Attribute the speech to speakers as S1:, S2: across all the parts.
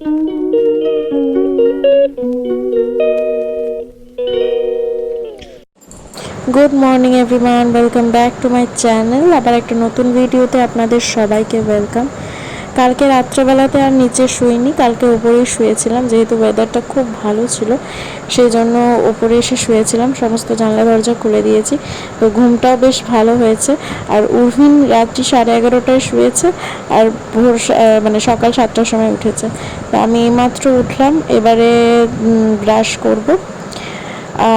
S1: Good morning everyone welcome back to my channel আবার একটা নতুন ভিডিওতে আপনাদের সবাইকে ওয়েলকাম কালকে রাত্রেবেলাতে আর নিচে শুইনি, কালকে উপরেই শুয়েছিলাম, যেহেতু ওয়েদারটা খুব ভালো ছিল সেই জন্য ওপরে এসে শুয়েছিলাম, সমস্ত জানলা দরজা খুলে দিয়েছি, তো ঘুমটাও বেশ ভালো হয়েছে। আর উর্ভিন রাত্রি সাড়ে এগারোটায় শুয়েছে, আর ভোর মানে সকাল সাতটার সময় উঠেছে। তো আমি এইমাত্র উঠলাম, এবারে ব্রাশ করব।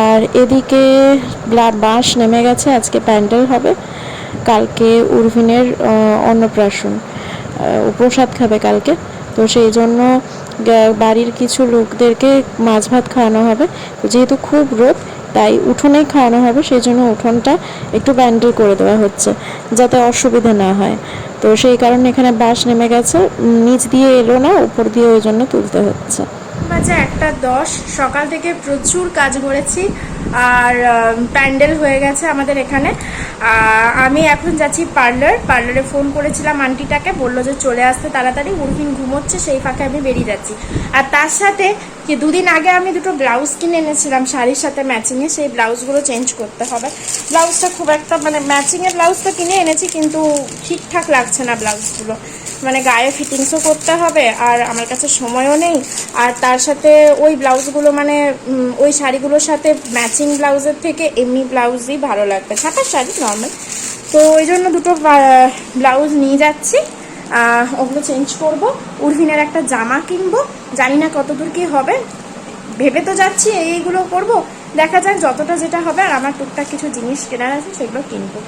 S1: আর এদিকে বাঁশ নেমে গেছে, আজকে প্যান্ডেল হবে। কালকে উর্ভিনের অন্নপ্রাশন। প্রসাদ খাবে কালকে। তো সেই জন্য বাড়ির কিছু লোকদেরকে মাছ ভাত খাওয়ানো হবে। যেহেতু খুব রোদ, তাই উঠোনেই খাওয়ানো হবে। সেই জন্য উঠোনটা একটু ব্যান্ডেল করে দেওয়া হচ্ছে, যাতে অসুবিধা না হয়। তো সেই কারণে এখানে বাস নেমে গেছে। নিচ দিয়ে এলো না, উপর দিয়ে ওই জন্য তুলতে হচ্ছে।
S2: বাজে একটা দশ। সকাল থেকে প্রচুর কাজ করেছি আর প্যান্ডেল হয়ে গেছে আমাদের এখানে। আমি এখন যাচ্ছি পার্লার। পার্লারে ফোন করেছিলাম আন্টিটাকে, বলল যে চলে আসতে তাড়াতাড়ি, উর্ফিন ঘুমোচ্ছে, সেই ফাঁকে আমি বেরিয়ে যাচ্ছি। আর তার সাথে কি দুদিন আগে আমি দুটো ব্লাউজ কিনে এনেছিলাম শাড়ির সাথে ম্যাচিংয়ে, সেই ব্লাউজগুলো চেঞ্জ করতে হবে। ব্লাউজটা খুব একটা মানে ম্যাচিংয়ের ব্লাউজ তো কিনে এনেছি, কিন্তু ঠিকঠাক লাগছে না ব্লাউজগুলো। মানে গায়ে ফিটিংসও করতে হবে, আর আমার কাছে সময়ও নেই। আর তার সাথে ওই ব্লাউজগুলো মানে ওই শাড়িগুলোর সাথে ম্যাচিং ব্লাউজের থেকে এমনি ব্লাউজই ভালো লাগবে। ছাপার শাড়ি নর্মাল। তো ওই জন্য দুটো ব্লাউজ নিয়ে যাচ্ছি। ওগুলো চেঞ্জ করব। উর্ভিনের একটা জামা কিনবো। জানি না কত দূর কি হবে। ভেবে তো যাচ্ছি এইগুলো করব। দেখা যাক যতটা যেটা হবে আর আমার টুকটাক কিছু জিনিস কেনার আছে সেগুলো কিনবো।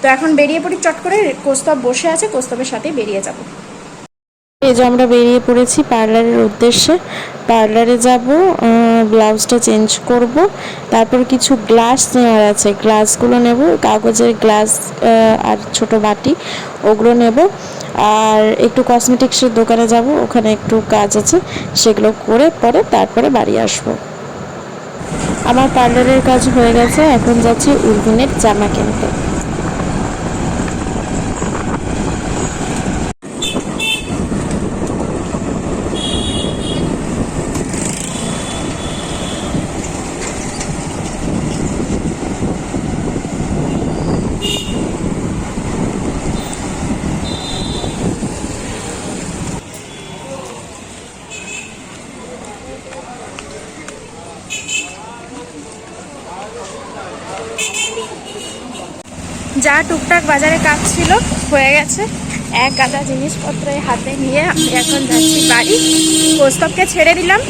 S2: তো এখন বেরিয়ে পড়ি, চট করে কোস্তব বসে আছে, কোস্তবের সাথেই বেরিয়ে যাব।
S1: এই যে আমরা বেরিয়ে পড়েছি পার্লারের উদ্দেশ্যে। পার্লারে যাব ব্লাউজটা চেঞ্জ করব। তারপর কিছু গ্লাস নেওয়ার আছে। গ্লাসগুলো নেব, কাগজের গ্লাস আর ছোট বাটি, ওগুলো নেব। আর একটু কসমেটিক্সের দোকানে যাব, ওখানে একটু কাজ আছে, সেগুলো করে পরে তারপরে বাড়ি আসব। আমার পার্লারের কাজ হয়ে গেছে, এখন যাচ্ছি উলভিনের জামা কিনতে।
S2: যা টুকটাক বাজারে কাজ ছিল, হয়ে গেছে। এক গাদা জিনিসপত্র হাতে নিয়ে আমি এখন যাচ্ছি বাড়ি। প্রস্তবকে ছেড়ে দিলাম।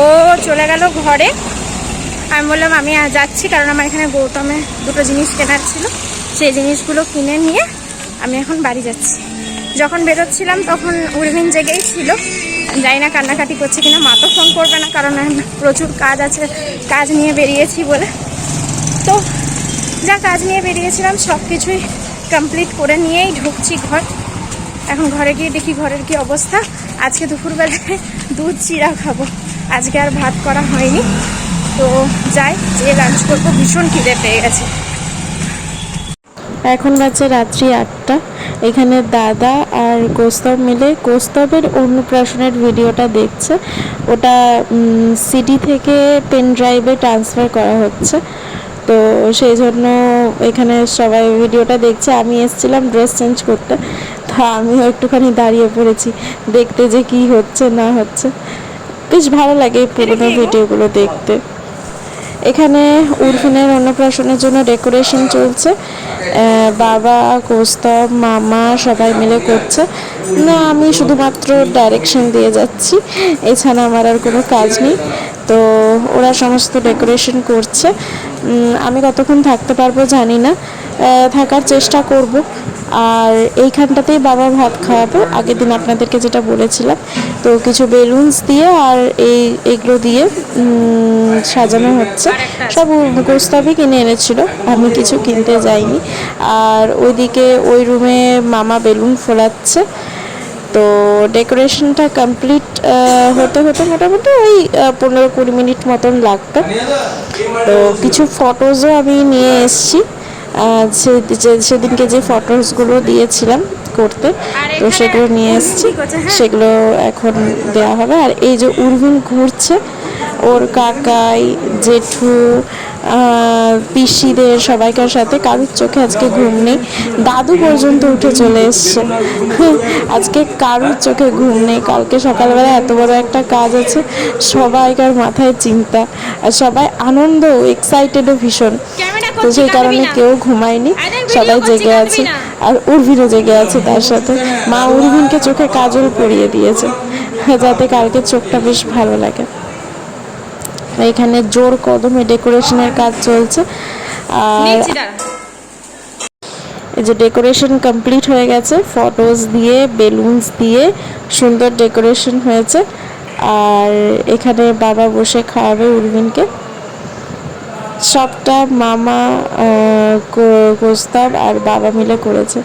S2: ও চলে গেল ঘরে। আমি বললাম, আমি যাচ্ছি কারণ আমার এখানে গৌতমে দুটো জিনিস কেনার ছিল। সেই জিনিসগুলো কিনে নিয়ে আমি এখন বাড়ি যাচ্ছি। যখন বেরোচ্ছিলাম তখন উর্মিন জেগেই ছিল। জানি না কান্নাকাটি করছে কিনা, মা তো ফোন করবে না কারণ প্রচুর কাজ আছে, কাজ নিয়ে বেরিয়েছি বলে। তো যা কাজ নিয়ে বেরিয়েছিলাম সব কিছুই কমপ্লিট করে নিয়েই ঢুকছি ঘর। এখন ঘরে গিয়ে দেখি ঘরের কি অবস্থা। আজকে দুপুরবেলায় দুধ চিরা খাব। আজকে আর ভাত করা হয়নি। তো যাই, যে লাঞ্চ করব, ভীষণ খিদে পেয়ে গেছে।
S1: এখন বাজে রাত্রি আটটা। এখানে দাদা আর কৌস্তব মিলে কৌস্তবের অন্নপ্রাশনের ভিডিওটা দেখছে। ওটা সিডি থেকে পেন ড্রাইভে ট্রান্সফার করা হচ্ছে। তো সেই জন্য এখানে সবাই ভিডিওটা দেখছে। আমি এসেছিলাম ড্রেস চেঞ্জ করতে। তো আমিও একটুখানি দাঁড়িয়ে পড়েছি। দেখতে যে কি হচ্ছে না হচ্ছে। বেশ ভালো লাগে এই পুরোনো ভিডিওগুলো দেখতে। এখানে উর্ফিনের অন্নপ্রাশনের জন্য ডেকোরেশন চলছে। বাবা কৌস্তব মামা সবাই মিলে করছে। না আমি শুধুমাত্র ডাইরেকশন দিয়ে যাচ্ছি। এছাড়া আমার আর কোনো কাজ নেই। তো ওরা সমস্ত ডেকোরেশন করছে। আমি কতক্ষণ থাকতে পারব জানি না। থাকার চেষ্টা করব। আর এইখানটাতেই বাবা ভাত খাওয়াবে। আগের দিন আপনাদেরকে যেটা বলেছিলাম, তো কিছু বেলুনস দিয়ে আর এই এগুলো দিয়ে সাজানো হচ্ছে। সব গোস্তাবই কিনে এনেছিল। আমি কিছু কিনতে যাইনি। আর ওইদিকে ওই রুমে মামা বেলুন ফোলাচ্ছে। তো ডেকোরেশনটা কমপ্লিট হতে হতে মোটামুটি ওই পনেরো কুড়ি মিনিট মতন লাগবে তো কিছু ফটোজও আমি নিয়ে এসেছি সেদিনকে যে ফটোসগুলো দিয়েছিলাম করতে তো সেগুলো নিয়ে এসেছি?
S2: হ্যাঁ।
S1: সেগুলো এখন দেওয়া হবে আর এই যে উর্মিন ঘুরছে ওর কাকাই জেঠু পিসিদের সবাইকার সাথে কারোর চোখে আজকে ঘুম নেই। দাদু পর্যন্ত উঠে চলে এসছে। আজকে কারোর চোখে ঘুম নেই। কালকে সকালবেলা এত বড় একটা কাজ আছে সবাইকার মাথায় চিন্তা আর সবাই আনন্দ এক্সাইটেডও ভীষণ। তো সেই কারণে কেউ ঘুমায়নি সবাই জেগে আছে আর উর্ভিরও জেগে আছে তার সাথে। মা উর্ভিনকে চোখে কাজল পরিয়ে দিয়েছে যাতে কালকে চোখটা বেশ ভালো লাগে। এখানে জোর কদমে ডেকোরেশনের কাজ চলছে। আর এই যে ডেকোরেশন কমপ্লিট হয়ে গেছে ফটোস দিয়ে বেলুনস দিয়ে সুন্দর ডেকোরেশন হয়েছে। আর এখানে বাবা বসে খাওয়াবে উর্মিনকে। সবটা মামা কোস্তাব আর বাবা মিলে করেছে।